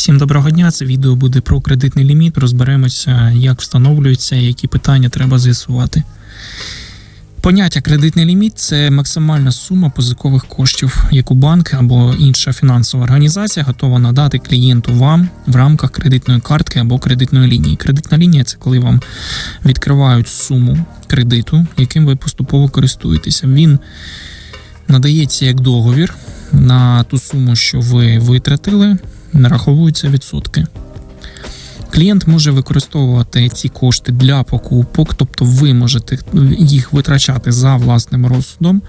Всім доброго дня. Це відео буде про кредитний ліміт. Розберемося, як встановлюється, які питання треба з'ясувати. Поняття кредитний ліміт це максимальна сума позикових коштів, яку банк або інша фінансова організація готова надати клієнту вам в рамках кредитної картки або кредитної лінії. Кредитна лінія це коли вам відкривають суму кредиту, яким ви поступово користуєтеся. Він надається як договір на ту суму, що ви витратили, нараховуються відсотки. Клієнт може використовувати ці кошти для покупок, тобто ви можете їх витрачати за власним розсудом,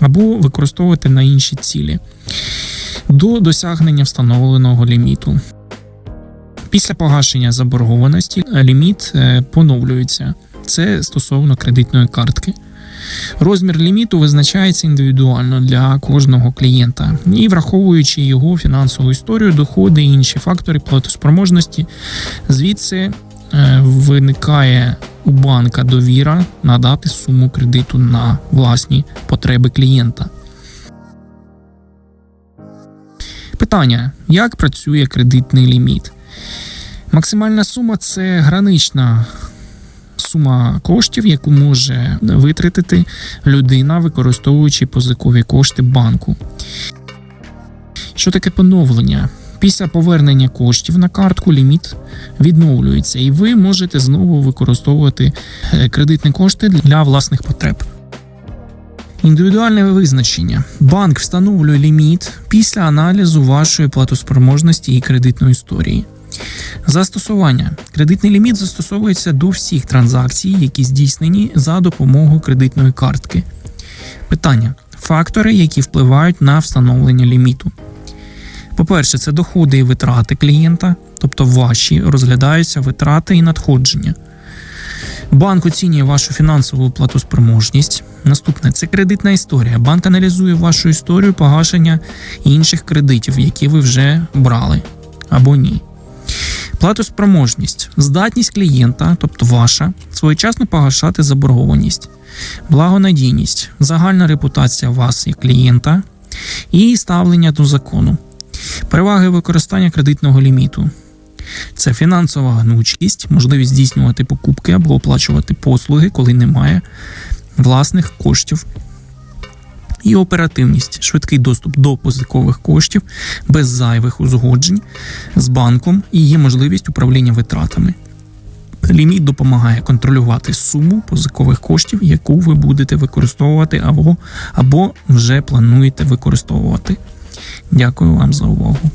або використовувати на інші цілі до досягнення встановленого ліміту. Після погашення заборгованості ліміт е, поновлюється. Це стосовно кредитної картки. Розмір ліміту визначається індивідуально для кожного клієнта і враховуючи його фінансову історію, доходи і інші фактори платоспроможності, звідси е, виникає у банка довіра надати суму кредиту на власні потреби клієнта. Питання: як працює кредитний ліміт? Максимальна сума це гранична сума коштів, яку може витратити людина, використовуючи позикові кошти банку. Що таке поновлення? Після повернення коштів на картку ліміт відновлюється, і ви можете знову використовувати е, кредитні кошти для власних потреб. Індивідуальне визначення. Банк встановлює ліміт після аналізу вашої платоспроможності і кредитної історії. Застосування. Кредитний ліміт застосовується до всіх транзакцій, які здійснені за допомогою кредитної картки. Питання: фактори, які впливають на встановлення ліміту. По-перше, це доходи і витрати клієнта, тобто ваші розглядаються витрати і надходження. Банк оцінює вашу фінансову платоспроможність. Наступне це кредитна історія. Банк аналізує вашу історію погашення інших кредитів, які ви вже брали або ні. Платоспроможність, здатність клієнта, тобто ваша, своєчасно погашати заборгованість, благонадійність, загальна репутація вас як клієнта і ставлення до закону, переваги використання кредитного ліміту. Це фінансова гнучкість, можливість здійснювати покупки або оплачувати послуги, коли немає власних коштів. І оперативність, швидкий доступ до позикових коштів без зайвих узгоджень з банком і є можливість управління витратами. Ліміт допомагає контролювати суму позикових коштів, яку ви будете використовувати або, або вже плануєте використовувати. Дякую вам за увагу.